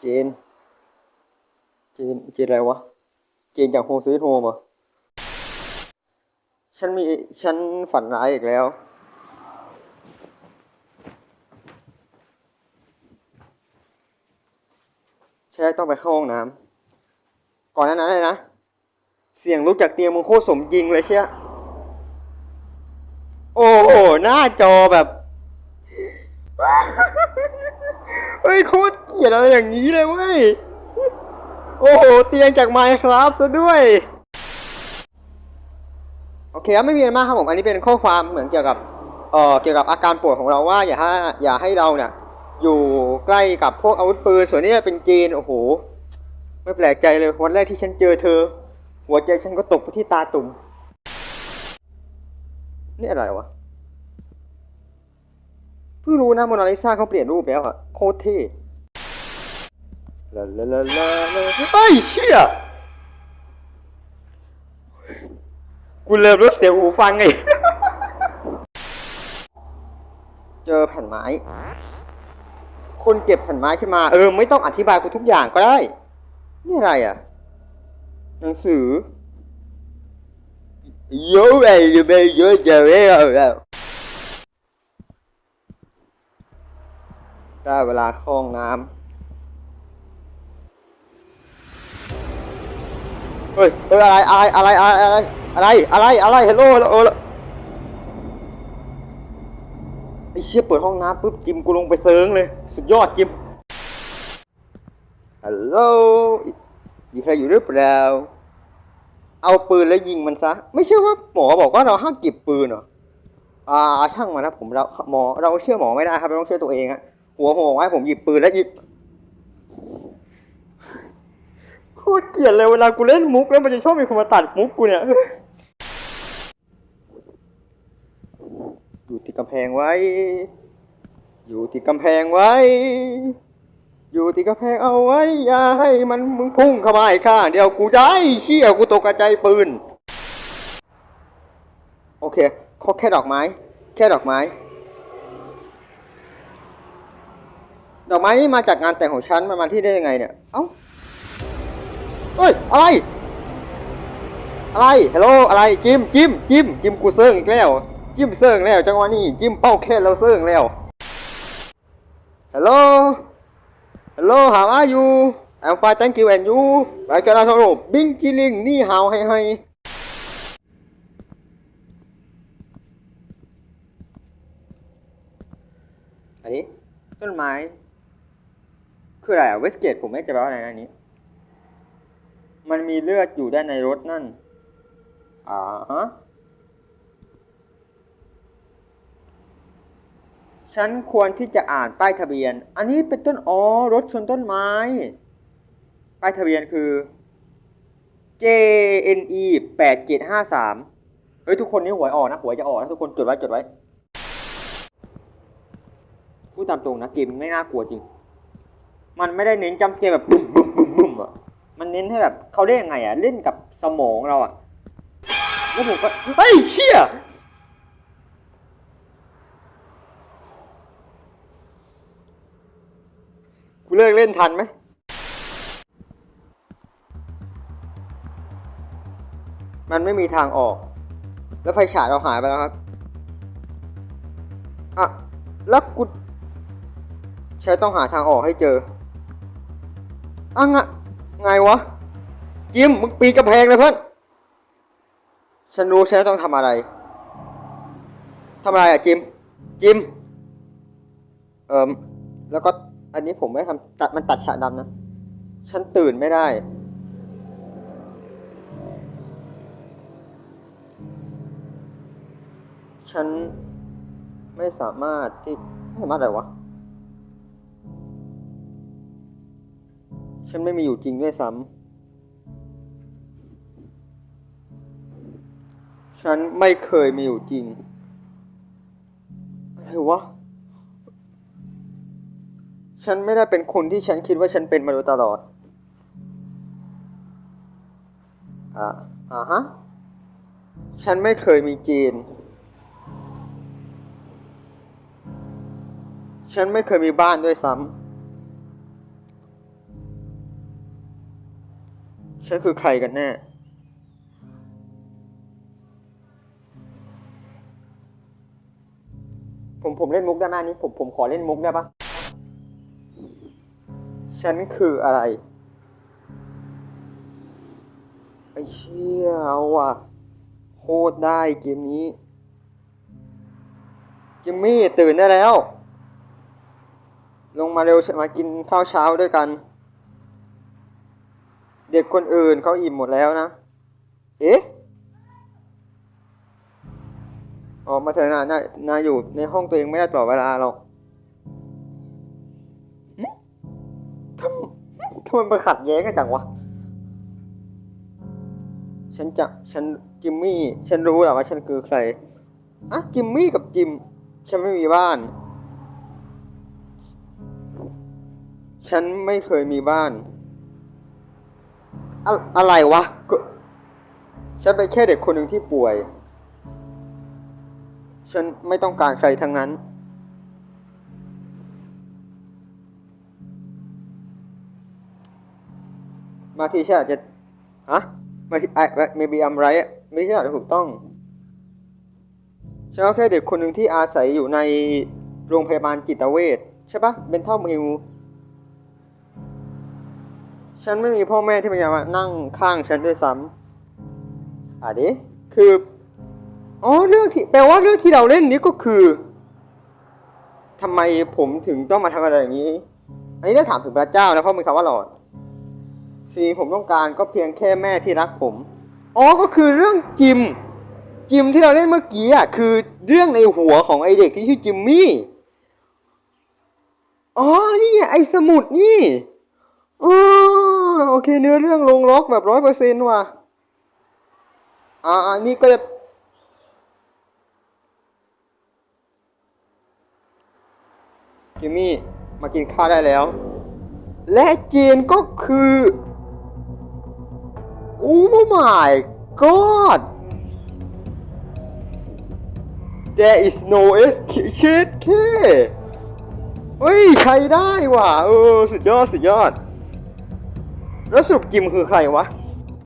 เจนเจนเจนอะไรวะเจนจากโฮมสวีทโฮมเหรอฉันมี ฉันฝันร้ายอีกแล้ว ใช่ต้องไปเข้าห้องน้ำ ก่อนหน้านั้นเลยนะ เสียงลุกจากเตียงมึงโคตรสมจริงเลยเชี่ยโอ้โห หน้าจอแบบ เฮ้ยโคตรเกลียดอะไรอย่างนี้เลยเว้ย โอ้โห เตียงจากไมค์ครับซะด้วย โอเคครับไม่มีอะไรมากครับผม อันนี้เป็นข้อความเหมือนเกี่ยวกับ เอ่อ เกี่ยวกับอาการป่วยของเราว่าอย่าให้อย่าให้เราเนี่ยอยู่ใกล้กับพวกอาวุธปืน ส่วนนี้เป็นจีน โอ้โห ไม่แปลกใจเลยวันแรกที่ฉันเจอเธอ หัวใจฉันก็ตกไปที่ตาตุ่ม นี่อะไรวะ พิ่งรู้นะโมนาลิซาเขาเปลี่ยนรูปแล้วอะโคตรเท่ลาลาลาลาลาเฮ้ยเชี่ยกูเริ่มรู้เสียงหูฟังไง เจอแผ่นไม้ คนเก็บแผ่นไม้ขึ้นมา เออ ไม่ต้องอธิบายกูทุกอย่างก็ได้ นี่อะไรอะ หนังสือโยเอ้ยเบยโยเจเอ้ย ได้เวลาเข้าห้องน้ำเฮ้ยเฮ้ยอะไรอะไรอะไรอะไรอะไรอะไรอะไรเฮลโลเฮลโลไอ้เชี่ยเปิดห้องน้ำปุ๊บจิมกูลงไปเซิงเลย สุดยอดจิมฮัลโหลมีใครอยู่หรือเปล่าเอาปืนแล้วยิงมันซะ ไม่ใช่ว่าหมอบอกว่าเราห้ามเก็บปืนเหรออ่าช่างมันนะผมเราหมอเราเชื่อหมอไม่ได้ครับเราต้องเชื่อตัวเองฮะ หัวหมอไว้ผมหยิบปืนแล้วหยิบโคตรเกลียดเลยเวลากูเล่นมุกแล้วมันจะชอบมีคนมาตัดมุกกูเนี่ยอยู่ที่กำแพงไว้ อยู่ที่กำแพงไว้ อยู่ที่กำแพงเอาไว้ อย่าให้มันมึงพุ่งเข้ามาอีกข้างเดี๋ยวกูจะไอ้เชี่ยกูตกกระจายปืน โอเค ขอแค่ดอกไม้ แค่ดอกไม้ ดอกไม้นี่มาจากงานแต่งของฉันมันมาที่ได้ยังไงเนี่ย เอ้าเฮ้ย อะไร อะไรฮัลโหลอะไร จิม จิม จิม จิมกูเซิงอีกแล้ว จิมเซิร์งแล้ว จังหวะนี้ จิมเป้าแค่เราเซิร์งแล้วฮัลโหลฮัลโหล how are you I'm fine thank you and you ไปกันนะโทรบิงจิลิง นี่ฮาวให้ให้อันนี้ต้นไม้ คืออะไรอะเวสเกตผมไม่แน่ใจว่าอะไรนะนี้ มันมีเลือดอยู่ด้านในรถนั่น อ่าฮะ ฉันควรที่จะอ่านป้ายทะเบียน อันนี้เป็นต้นอ๋อรถชนต้นไม้ ป้ายทะเบียนคือ JNE แปดเจ็ดห้าสามเฮ้ยทุกคนนี่หวยออกนะหวยจะออกนะทุกคนจดไว้จดไว้พูดตามตรงนะเกมไม่น่ากลัวจริง มันไม่ได้เน้นจำเกมแบบบุ้มบุ้มบุ้มบุ้มอะมันเน้นให้แบบเขาเล่นยังไงอะเล่นกับสมองเราอะแล้วผมก็เฮ้ยเชี่ยกูเลิกเล่นทันไหมมันไม่มีทางออก แล้วไฟฉายเราหายไปแล้วครับ อะ แล้วกูใช้ต้องหาทางออกให้เจอ อะงะไงวะ จิมมึงปีนกระแพงเลยเพื่อน ฉันรู้ฉันต้องทำอะไรทำอะไรอะจิม จิม เอิมแล้วก็อันนี้ผมไม่ทำตัดมันตัดฉากดำนะ ฉันตื่นไม่ได้ ฉันไม่สามารถที่ไม่สามารถอะไรวะ ฉันไม่มีอยู่จริงด้วยซ้ำ ฉันไม่เคยมีอยู่จริง อะไรวะ ฉันไม่ได้เป็นคนที่ฉันคิดว่าฉันเป็นมาโดยตลอด อ่าอ่าฮะ ฉันไม่เคยมีจีน ฉันไม่เคยมีบ้านด้วยซ้ำ ฉันคือใครกันแน่ ผมผมเล่นมุกได้ไหมนนี้ผมผมขอเล่นมุกได้ปะฉันคืออะไร ไอ้เชี่ยเอาว่ะ โคตรได้เกมนี้ จิมมี่ตื่นได้แล้ว ลงมาเร็วมากินข้าวเช้าด้วยกัน เด็กคนอื่นเขาอิ่มหมดแล้วนะ เอ๊ะ ออกมาเถอะนะนานาอยู่ในห้องตัวเองไม่ได้ตลอเวลาหรอกทำทำไมมันขัดแย้งกันจังวะ ฉันจะฉันจิมมี่ ฉันรู้แหละว่าฉันคือใคร อะ จิมมี่กับจิม ฉันไม่มีบ้าน ฉันไม่เคยมีบ้าน อะอะไรวะก็ฉันเป็นแค่เด็กคนหนึ่งที่ป่วย ฉันไม่ต้องการใครทั้งนั้นบาทีฉันอาจจะฮะบาทีไอ้ maybe I'm right ไม่ใช่อาจจะถูกต้องฉันก็แค่เด็กคนหนึ่งที่อาศัยอยู่ในโรงพยาบาลจิตเวชใช่ปะเป็นเท่ามิว ฉันไม่มีพ่อแม่ที่มันจะมนั่งข้างฉันด้วยซ้ำอะดิคืออ๋อเรื่องที่แปลว่าเรื่องที่เราเล่นนี้ก็คือทำไมผมถึงต้องมาทำอะไรอย่างนี้ อันนี้ได้ถามถึงพระเจ้านะเพราะมีคำว่าหลอดสิ่งผมต้องการก็เพียงแค่แม่ที่รักผมอ๋อก็คือเรื่องจิม จิมที่เราเล่นเมื่อกี้อะคือเรื่องในหัวของไอเด็กที่ชื่อจิมมี่อ๋อนี่ไงไอสมุดนี่อ๋ออ เคเนื้อเรื่องลงล็อกแบบร้อยเปอร์เซนต์ว่ะ อ่าอันนี้ก็จะจิมมี่มากินข้าวได้แล้ว และเจนก็คือโอ้ my god there is no escape เคเฮ้ย ใช้ได้ว่ะ เออ สุดยอด สุดยอด แล้วสรุปจิมคือใครวะ